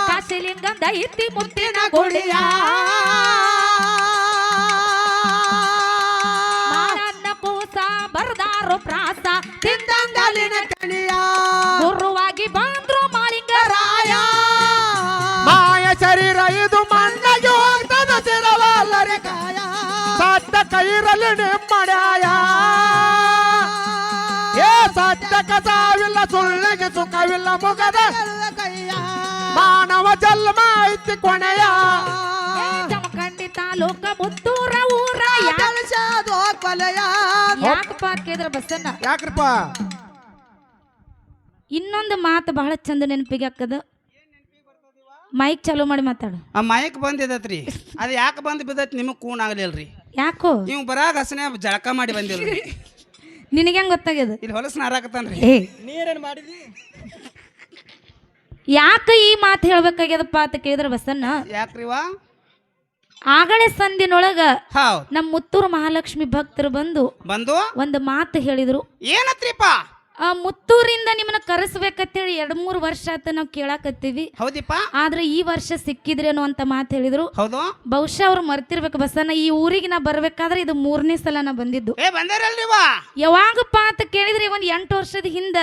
Speaker 1: ಕಾಸಿಲಿಂಗಂದ ಇತ್ತಿ ಮುತ್ತಿನ ಗುಳಿಯ. ಮಾನನ್ನ ಕೂಸ ಬರ್ದಾರು ಪ್ರಾಸ
Speaker 3: ತಿಂದಂಗಲಿನ ಕಣಿಯ.
Speaker 1: ಗುರುವಾಗಿ ಬಂದ್ರು ಮಾಳಿಂಗರಾಯ.
Speaker 3: ಮಾಯ ಶರೀರ ಇದು ನಿಮ್ಮಡಾಯ ನಿಮ್ಮಡ್ಯಾಯ ಏ ಸತ್ಯಕ ಸಾವಿಲ್ಲ ಸುಳ್ಳಿಗೆ ಸುಖವಿಲ್ಲ ಮುಗದ. ಮಾನವ ಜನ್ಮ ಐತಿ ಕೊನೆಯ.
Speaker 1: ಖಂಡಿತ ಲೋಕ ಮುತ್ತೂರ ಊರ ಯಾಕಪ್ಪ ಕೇಳಿದ್ರ ಬಸ್ಸನ್ನ?
Speaker 3: ಯಾಕ್ರಪ್ಪ?
Speaker 1: ಇನ್ನೊಂದು ಮಾತು ಬಹಳ ಚಂದ ನೆನಪಿಗೆ ಹಾಕದ. ಮೈಕ್ ಚಾಲೂ ಮಾಡಿ ಮಾತಾಡು.
Speaker 2: ಆ ಮೈಕ್ ಬಂದಿದತ್ರಿ. ಅದು ಯಾಕೆ ಬಂದು ಬಿದ್ದೈತಿ ನಿಮಗೆ ಕೂಣ್ ಆಗ್ಲಿಲ್ರಿ.
Speaker 1: ಯಾಕೋ?
Speaker 2: ನೀವು ಬರಾಗ ಹಸನೆ ಜಳಕ ಮಾಡಿ ಬಂದಿಲ್ಲ
Speaker 1: ನಿನಗೆ ಹೆಂಗ್ ಗೊತ್ತಾಗ್ಯದ?
Speaker 2: ಇಲ್ಲಿ ಹೊಲಸ್ ನಾರಾಕತ್ತಾನ್ರಿ
Speaker 1: ಏ.
Speaker 3: ನೀರೇನ್ ಮಾಡಿದಿ?
Speaker 1: ಯಾಕ ಈ ಮಾತು ಹೇಳ್ಬೇಕಾಗ್ಯದಪ್ಪ ಅಂತ ಕೇಳಿದ್ರ ಬಸನ್ನ
Speaker 2: ಯಾಕ್ರಿವಾ
Speaker 1: ಆಗಳೆ ಸಂದಿನೊಳಗ
Speaker 2: ಹೌದ್.
Speaker 1: ನಮ್ಮ ಮುತ್ತೂರು ಮಹಾಲಕ್ಷ್ಮಿ ಭಕ್ತರು ಬಂದು
Speaker 2: ಬಂದು?
Speaker 1: ಒಂದು ಮಾತು ಹೇಳಿದ್ರು.
Speaker 2: ಏನತ್ರಿಪ್ಪ?
Speaker 1: ಆ ಮುತ್ತೂರಿಂದ ನಿಮ್ಮನ್ನ ಕರೆಸ್ಬೇಕಂತೇಳಿ ಎರಡ್ ಮೂರು ವರ್ಷ ಆತ ನಾವು ಕೇಳಾಕತ್ತೀವಿ.
Speaker 2: ಹೌದಿಪ್ಪ?
Speaker 1: ಆದ್ರೆ ಈ ವರ್ಷ ಸಿಕ್ಕಿದ್ರೇನು ಅಂತ ಮಾತು ಹೇಳಿದ್ರು.
Speaker 2: ಹೌದು?
Speaker 1: ಬಹುಶಃ ಅವ್ರು ಮರ್ತಿರ್ಬೇಕು ಬಸನ್ನ ಈ ಊರಿಗೆ ನಾ ಬರ್ಬೇಕಾದ್ರೆ ಇದು ಮೂರನೇ ಸಲ ನಾ ಬಂದಿದ್ದು.
Speaker 2: ಏ ಬಂದಾರಲ್ರಿವಾ
Speaker 1: ಯಾವಾಗಪ್ಪ ಅಂತ ಕೇಳಿದ್ರೆ ಒಂದ್ ಎಂಟು ವರ್ಷದ ಹಿಂದ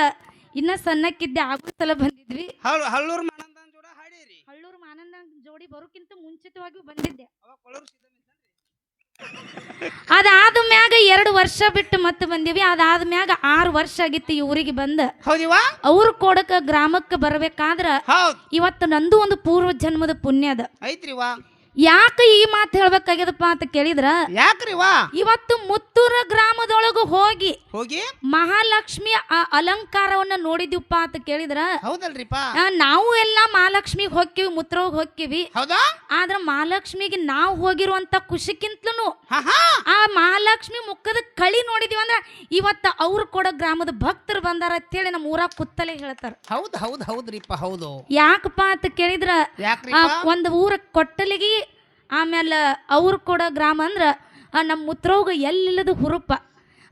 Speaker 1: ಇನ್ನ ಸಣ್ಣಕ್ಕಿದ್ದೆ ಆಗೋ ಸಲ ಬಂದಿದ್ವಿ.
Speaker 2: ಹಳ್ಳೂರ್ ಹಳ್ಳೂರು ಮಾನಂದನ್ ಜೋಡ ಹಾಡಿರಿ.
Speaker 1: ಹಳ್ಳೂರು ಮಾನಂದ ಜೋಡಿ ಬರೋಕ್ಕಿಂತ ಮುಂಚಿತವಾಗಿ ಬಂದಿದ್ದೆ. ಅದಾದ ಮ್ಯಾಗ ಎರಡು ವರ್ಷ ಬಿಟ್ಟು ಮತ್ತೆ ಬಂದೀವಿ. ಅದಾದ ಮ್ಯಾಗ ಆರು ವರ್ಷ ಆಗಿತ್ತು ಇವರಿಗೆ ಊರಿಗೆ ಬಂದ.
Speaker 2: ಹೌದಿವಾ
Speaker 1: ಅವ್ರ ಕೊಡಕ ಗ್ರಾಮಕ್ಕೆ ಬರ್ಬೇಕಾದ್ರ ಇವತ್ತು ನಂದು ಒಂದು ಪೂರ್ವ ಜನ್ಮದ ಪುಣ್ಯ ಅದ.
Speaker 2: ಐತ್ರಿವಾ
Speaker 1: ಯಾಕೆ ಈ ಮಾತು ಹೇಳ್ಬೇಕಾಗ್ಯದಪ್ಪ ಅಂತ ಕೇಳಿದ್ರ?
Speaker 2: ಯಾಕ್ರಿವಾ
Speaker 1: ಇವತ್ತು ಮುತ್ತೂರ ಗ್ರಾಮದೊಳಗ ಹೋಗಿ
Speaker 2: ಹೋಗಿ?
Speaker 1: ಮಹಾಲಕ್ಷ್ಮಿ ಆ ಅಲಂಕಾರವನ್ನ ನೋಡಿದ್ವಿಪ್ಪ ಅಂತ ಕೇಳಿದ್ರ?
Speaker 2: ಹೌದಲ್ರಿಪ್ಪ.
Speaker 1: ಆ, ನಾವು ಎಲ್ಲ ಮಹಾಲಕ್ಷ್ಮಿಗೆ ಹೋಗ್ತೀವಿ ಮುತ್ರೋಗ್ ಹೋಗ್ತೀವಿ.
Speaker 2: ಹೌದಾ?
Speaker 1: ಆದ್ರ ಮಹಾಲಕ್ಷ್ಮಿಗೆ ನಾವು ಹೋಗಿರುವಂತ ಖುಷಿಕ್ಕಿಂತಲೂ
Speaker 2: ಹಾ ಹಾ
Speaker 1: ಆ ಮಹಾಲಕ್ಷ್ಮಿ ಮುಖದ ಕಳಿ ನೋಡಿದೀವಿ ಅಂದ್ರ ಇವತ್ತ ಅವ್ರು ಕೊಡೋ ಗ್ರಾಮದ ಭಕ್ತರು ಬಂದಾರ ಅಂತೇಳಿ ನಮ್ಮ ಊರಾಗ ಕುತ್ತಲೆ ಹೇಳ್ತಾರ.
Speaker 2: ಹೌದ್ ಹೌದ್ ಹೌದ್ರಿಪ್ಪ ಹೌದು.
Speaker 1: ಯಾಕಪ್ಪ ಅಂತ ಕೇಳಿದ್ರ? ಆ,
Speaker 2: ಯಾಕ್ರಿಪ್ಪ
Speaker 1: ಒಂದ್ ಊರ ಕೊಟ್ಟಲಿಗೆ ಆಮೇಲೆ ಅವ್ರು ಕೊಡೋ ಗ್ರಾಮ ಅಂದ್ರೆ ನಮ್ಮ ಮುತ್ರೋಗ ಎಲ್ಲಿಲ್ಲದ ಹುರುಪ.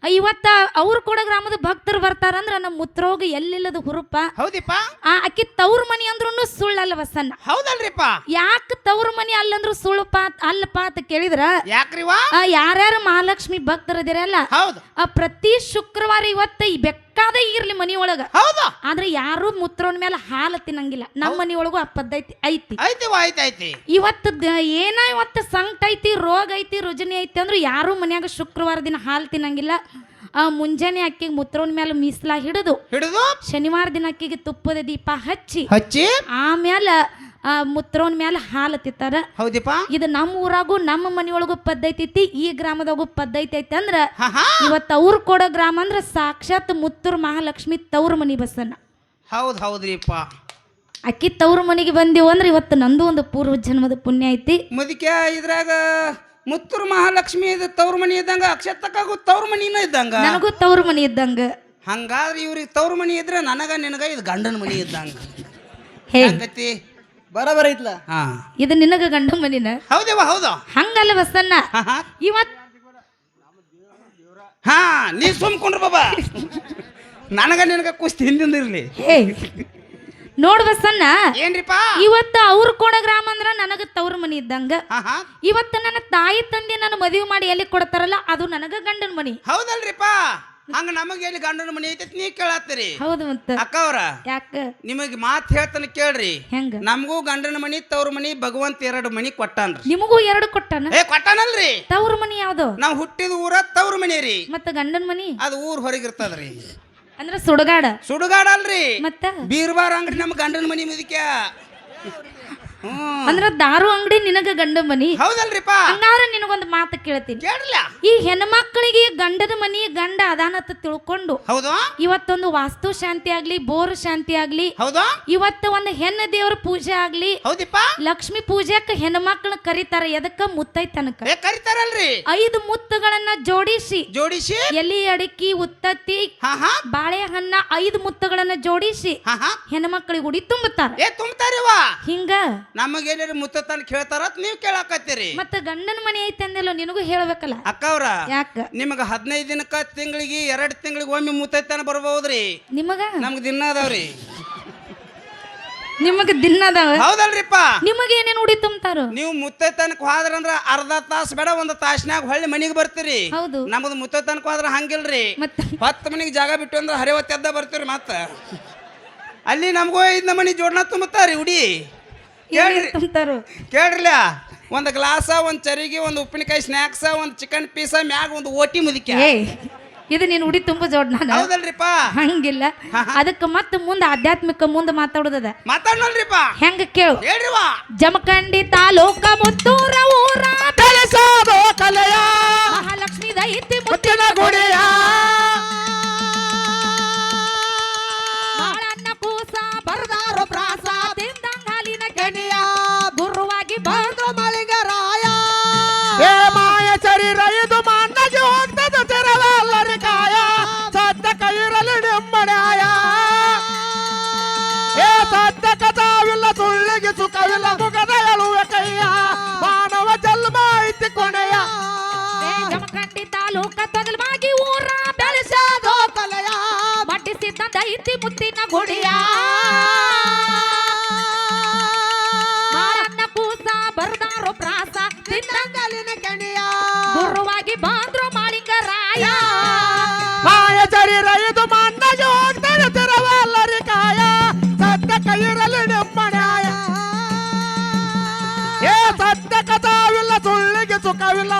Speaker 1: ಇವತ್ತ ಅವ್ರು ಕೊಡೋ ಗ್ರಾಮದ ಭಕ್ತರು ಬರ್ತಾರಂದ್ರ ನಮ್ಮ ಮುತ್ರೋಗ ಎಲ್ಲಿಲ್ಲದ ಹುರುಪ.
Speaker 2: ಹೌದಿಪ್ಪ?
Speaker 1: ಆ ಅಕ್ಕಿ ತವ್ರ ಮನಿ ಅಂದ್ರೂ ಸುಳ್ಳಲ್ಲ ವಸನ್ನ
Speaker 2: ಹೌದಲ್ರಿಪ್ಪ?
Speaker 1: ಯಾಕೆ ತವ್ರ ಮನಿ ಅಲ್ಲಂದ್ರು ಸುಳ್ಳಪ್ಪ ಅಲ್ಲಪ್ಪ ಅಂತ ಕೇಳಿದ್ರ?
Speaker 2: ಯಾಕ್ರಿವಾ?
Speaker 1: ಯಾರ್ಯಾರು ಮಹಾಲಕ್ಷ್ಮಿ ಭಕ್ತರದಿರಲ್ಲ
Speaker 2: ಹೌದು.
Speaker 1: ಆ ಪ್ರತಿ ಶುಕ್ರವಾರ ಇವತ್ತ ಈ ಬೇಕಾದ ಇರ್ಲಿ ಮನಿಯೊಳಗ.
Speaker 2: ಹೌದಾ.
Speaker 1: ಆದ್ರೆ ಯಾರು ಮುತ್ರೋನ್ ಮೇಲೆ ಹಾಲು ತಿನ್ನಂಗಿಲ್ಲ. ನಮ್ಮ ಮನಿಯೊಳಗೂ ಆ ಪದ್ಧತಿ ಐತಿ.
Speaker 2: ಐತಿವಾ ಐತಿ ಐತಿ.
Speaker 1: ಇವತ್ತು ಏನ ಇವತ್ತು ಸಂಕಟ ಐತಿ ರೋಗ ಐತಿ ರುಜನಿ ಐತಿ ಅಂದ್ರೆ ಯಾರು ಮನ್ಯಾಗ ಶುಕ್ರವಾರ ದಿನ ಹಾಲು ತಿನ್ನಂಗಿಲ್ಲ. ಆ ಮುಂಜಾನೆ ಅಕ್ಕಿಗೆ ಮುತ್ರೋನ್ ಮೇಲೆ ಮೀಸಲಾ ಹಿಡಿದು.
Speaker 2: ಹಿಡಿದು.
Speaker 1: ಶನಿವಾರ ದಿನ ಅಕ್ಕಿಗೆ ತುಪ್ಪದ ದೀಪ ಹಚ್ಚಿ.
Speaker 2: ಹಚ್ಚಿ.
Speaker 1: ಆಮ್ಯಾಲ ಆ ಮುತ್ರೋನ್ ಮ್ಯಾಲ ಹಾಲು ತಿತ್ತಾರ
Speaker 2: ಹೌದಪ್ಪ?
Speaker 1: ಇದು ನಮ್ಮ ಊರಾಗೂ ನಮ್ಮ ಮನೆಯೊಳಗೂ ಪದ್ಧತಿ ಐತಿ ಈ ಗ್ರಾಮದಾಗೂ ಪದ್ಧತಿ ಐತಿ ಅಂದ್ರ ಇವತ್ತು ಅವ್ರು ಕೊಡೋ ಗ್ರಾಮ ಅಂದ್ರ ಸಾಕ್ಷಾತ್ ಮುತ್ತೂರು ಮಹಾಲಕ್ಷ್ಮಿ ತವ್ರ ಮನಿ ಬಸ್ಸನ್ನ
Speaker 2: ಹೌದ್ ಹೌದ್ರಿಪ್ಪ.
Speaker 1: ಅಕ್ಕಿ ತವ್ರ ಮನೆಗೆ ಬಂದೀವಿ ಅಂದ್ರೆ ಇವತ್ತು ನಂದು ಒಂದು ಪೂರ್ವ ಜನ್ಮದ ಪುಣ್ಯ ಐತಿ.
Speaker 2: ಮುದಕ್ಕೆ ಇದ್ರಾಗ ಮುತ್ತೂರು ಮಹಾಲಕ್ಷ್ಮಿ ಇದು ತವ್ರ ಮನಿ ಇದ್ದಂಗ ಅಕ್ಷತಕ್ಕಾಗೂ ತವ್ರ ಮನಿನ ಇದ್ದಂಗ?
Speaker 1: ನನಗೂ ತವ್ರ ಮನಿ ಇದ್ದಂಗ.
Speaker 2: ಹಂಗಾದ್ರೆ ಇವ್ರಿಗೆ ತವ್ರ ಮನಿ ಇದ್ರೆ ನನಗ ನಿನಗ ಇದು ಗಂಡನ ಮನಿ ಇದ್ದಂಗ. ಹೆಂಗತಿ? ಬರಬರ ಐತ್ಲ? ಹಾ.
Speaker 1: ಇದು ನಿನಗ ಗಂಡ ಮನಿನ?
Speaker 2: ಹೌದವ ಹೌದು.
Speaker 1: ಹಂಗಲ್ಲ ಬಸ್ಸನ್ನ ಇವತ್
Speaker 2: ಹಾ ನೀ ಸುಮ್ಕೊಂಡ್ರ ಬಾಬಾ. ನನಗ ನಿನಗ ಕುಸ್ತಿ ಹಿಂದಿಂದ ಇರ್ಲಿ.
Speaker 1: ಹೇ ನೋಡ್ ಬಸ್ಸನ್ನ
Speaker 2: ಏನ್ರಿಪ್ಪ
Speaker 1: ಇವತ್ತ ಅವ್ರ ಕೊಡ ಗ್ರಾಮ ಅಂದ್ರ ನನಗ ತವ್ರ ಮನಿ ಇದ್ದಂಗ.
Speaker 2: ಹಾ ಹಾ.
Speaker 1: ಇವತ್ತು ನನ್ನ ತಾಯಿ ತಂದೆ ನನ್ನ ಮದುವೆ ಮಾಡಿ ಎಲ್ಲಿ ಕೊಡ್ತಾರಲ್ಲ ಅದು ನನಗ ಗಂಡನ ಮನಿ.
Speaker 2: ಹೌದಲ್ರಿಪ್ಪ ಹಂಗ ನಮಗೆ ಎಲ್ಲಿ ಗಂಡನ ಮನೆ ಐತೈತಿ ನೀ ಕೇಳತ್ತೀರಿ.
Speaker 1: ಹೌದು ಮತ್ತ.
Speaker 2: ಅಕ್ಕವ್ರ
Speaker 1: ಯಾಕ?
Speaker 2: ನಿಮಗೆ ಮಾತು ಹೇಳ್ತಾನೆ ಕೇಳ್ರಿ.
Speaker 1: ಹೆಂಗ?
Speaker 2: ನಮಗೂ ಗಂಡನ ಮನಿ ತವ್ರ ಮನಿ ಭಗವಂತ ಎರಡು ಮನಿ ಕೊಟ್ಟಾನ್ರಿ.
Speaker 1: ನಿಮಗೂ ಎರಡು ಕೊಟ್ಟಾನ?
Speaker 2: ಏ ಕೊಟ್ಟಾನಲ್ರಿ.
Speaker 1: ತವ್ರ ಮನಿ ಯಾವ್ದು?
Speaker 2: ನಾವು ಹುಟ್ಟಿದ ಊರ ತವ್ರ ಮನಿ ರೀ.
Speaker 1: ಮತ್ತೆ ಗಂಡನ ಮನಿ?
Speaker 2: ಅದು ಊರ್ ಹೊರಗಿರ್ತದ್ರಿ
Speaker 1: ಅಂದ್ರ ಸುಡಗಾಡ?
Speaker 2: ಸುಡುಗಾಡ ಅಲ್ರಿ
Speaker 1: ಮತ್ತ?
Speaker 2: ಬೀರ್ಬಾರ್ ಅಂಗಡಿ ನಮ್ಮ ಗಂಡನ ಮನಿ ಮುದಿಕ ಹ್ಮ್
Speaker 1: ಅಂದ್ರ ದಾರು ಅಂಗಡಿ ನಿನಗ ಗಂಡ ಮನಿ.
Speaker 2: ಹೌದಲ್ರಿಪ್ಪ
Speaker 1: ಹಂಗಾರ ನಿನಗೊಂದು ಮಾತು ಕೇಳ್ತೀನಿ.
Speaker 2: ಕೇಳಲ್ಲ
Speaker 1: ಈ ಹೆಣ್ಮಕ್ಳಿಗೆ ಗಂಡದ ಮನಿ ಗಂಡ ಅದಾನಂತ ತಿಳ್ಕೊಂಡು
Speaker 2: ಹೌದು.
Speaker 1: ಇವತ್ತೊಂದು ವಾಸ್ತು ಶಾಂತಿ ಆಗ್ಲಿ ಬೋರ್ ಶಾಂತಿ ಆಗ್ಲಿ
Speaker 2: ಹೌದು.
Speaker 1: ಇವತ್ತು ಒಂದು ಹೆಣ್ಣ ದೇವ್ರ ಪೂಜೆ ಆಗ್ಲಿ
Speaker 2: ಹೌದಿಪ್ಪ.
Speaker 1: ಲಕ್ಷ್ಮಿ ಪೂಜೆಕ್ ಹೆಣ್ಮಕ್ಳನ್ನ ಕರೀತಾರ ಎದಕ್ಕ ಮುತ್ತೈ
Speaker 2: ತನಕ ಕರಿತಾರಲ್ರಿ.
Speaker 1: ಐದು ಮುತ್ತುಗಳನ್ನ ಜೋಡಿಸಿ.
Speaker 2: ಜೋಡಿಸಿ?
Speaker 1: ಎಲಿ ಅಡಿಕಿ ಉತ್ತತ್ತಿ ಬಾಳೆಹಣ್ಣ ಐದು ಮುತ್ತುಗಳನ್ನ ಜೋಡಿಸಿ ಹೆಣ್ಮಕ್ಳಿಗೆ ಉಡಿ ತುಂಬುತ್ತಾರ. ಹಿಂಗ
Speaker 2: ನಮಗೇನಾರ ಮುತ್ತತನ ಕೇಳ್ತಾರ ನೀವು ಕೇಳಾಕತ್ತೀರಿ.
Speaker 1: ಮತ್ತೆ ಗಂಡನ ಮನೆ ಐತೆ ಅಂದಿಲ್ಲ ನಿನಗೂ ಹೇಳ್ಬೇಕಲ್ಲ?
Speaker 2: ಅಕ್ಕವ್ರ
Speaker 1: ಯಾಕ?
Speaker 2: ನಿಮಗ ಹದಿನೈದು ದಿನಕ್ಕ ತಿಂಗಳಿಗೆ ಎರಡು ತಿಂಗಳಿಗೆ ಒಮ್ಮೆ ಮುತ್ತೈತನ ಬರ್ಬಹುದ್ರಿ
Speaker 1: ನಿಮಗ?
Speaker 2: ನಮ್ಗ ದಿನ ಅದಾವ್ರಿ.
Speaker 1: ನಿಮಗ ದಿನ ಅದಾವ?
Speaker 2: ಹೌದಲ್ರಿಪ್ಪ.
Speaker 1: ನಿಮಗೆ ಏನೇನು ಉಡಿ ತುಂಬ್ತಾರ?
Speaker 2: ನೀವು ಮುತ್ತೈತನಕ್ ಹೋದ್ರಂದ್ರ ಅರ್ಧ ತಾಸು ಬೇಡ ಒಂದ್ ತಾಸ್ನ್ಯಾಗ ಹೊಳ್ಳಿ ಮನೆಗೆ ಬರ್ತೀರಿ.
Speaker 1: ಹೌದು.
Speaker 2: ನಮ್ದು ಮುತ್ತೈತನಕ್ ಹೋದ್ರ ಹಂಗಿಲ್ರಿ.
Speaker 1: ಮತ್ತೆ?
Speaker 2: ಹತ್ತು ಮನಿಗೆ ಜಾಗ ಬಿಟ್ಟು ಅಂದ್ರೆ ಹರಿವತ್ತೆದ್ದ ಬರ್ತೀರಿ ಮತ್ತ. ಅಲ್ಲಿ ನಮಗೂ ಐದ್ ನಮನಿ ಜೋಡ್ನ ತುಂಬುತ್ತಾರಿ ಉಡಿ. ಕೇಳ್ರಿ.
Speaker 1: ತುಂಬ್ತಾರು
Speaker 2: ಕೇಳ್ರಲ್ಲ ಒಂದು ಗ್ಲಾಸ ಒಂದು ಚರಿಗೆ ಒಂದು ಉಪ್ಪಿನಕಾಯಿ ಸ್ನ್ಯಾಕ್ಸ ಒಂದು ಚಿಕನ್ ಪೀಸ ಮ್ಯಾಗ ಒಂದು ಓಟಿ ಮುದಿಕೆ
Speaker 1: ಏ ಇದು ನೀನು ಉಡಿ ತುಂಬ ಜೋಡ್ ನಾನು?
Speaker 2: ಹೌದಲ್ರಿಪ್ಪ
Speaker 1: ಹಂಗಿಲ್ಲ. ಅದಕ್ಕೆ ಮತ್ತೆ ಮುಂದೆ ಆಧ್ಯಾತ್ಮಿಕ ಮುಂದೆ ಮಾತಾಡೋದದ.
Speaker 2: ಮಾತಾಡಲ್ರಿಪ್ಪ
Speaker 1: ಹೆಂಗ ಕೇಳು.
Speaker 2: ಹೇಳ್ರಿವ?
Speaker 1: ಜಮಖಂಡಿ ತಾಲೂಕ ಮುತ್ತೂರ ಊರ.
Speaker 3: ಬೆಳೆಸೋದು ಕಲೆಯ
Speaker 1: ಮಹಾಲಕ್ಷ್ಮಿ ದೈತಿ
Speaker 3: ಮುತ್ತಿನ ಗುಡಿಯ.
Speaker 1: ಮುತ್ತಿನ ಗುಡಿಯ ಪೂಸ, ಬರ್ದಾರು ಪ್ರಾಸ
Speaker 3: ತಿನ್ನಂಗಲಿನ ಕಣಿಯ.
Speaker 1: ಗುರುವಾಗಿ ಬಂದ್ರು ಮಾಳಿಂಗರಾಯ
Speaker 3: ಮಾಯ ಶರೀರ ಇದು ಮಣ್ಣಗೆ ಹೋಗ್ತದೆ ತಿರವಲ್ಲರಿ ಕಾಯ. ಸತ್ತ ಕೈರಲ್ಲಿ ನಿಮ್ಮಡ್ಯಾಯ ಏ ಸತ್ಯ ಕಥಾವಿಲ್ಲ, ಸುಳ್ಳಿಗೆ ಸುಖವಿಲ್ಲ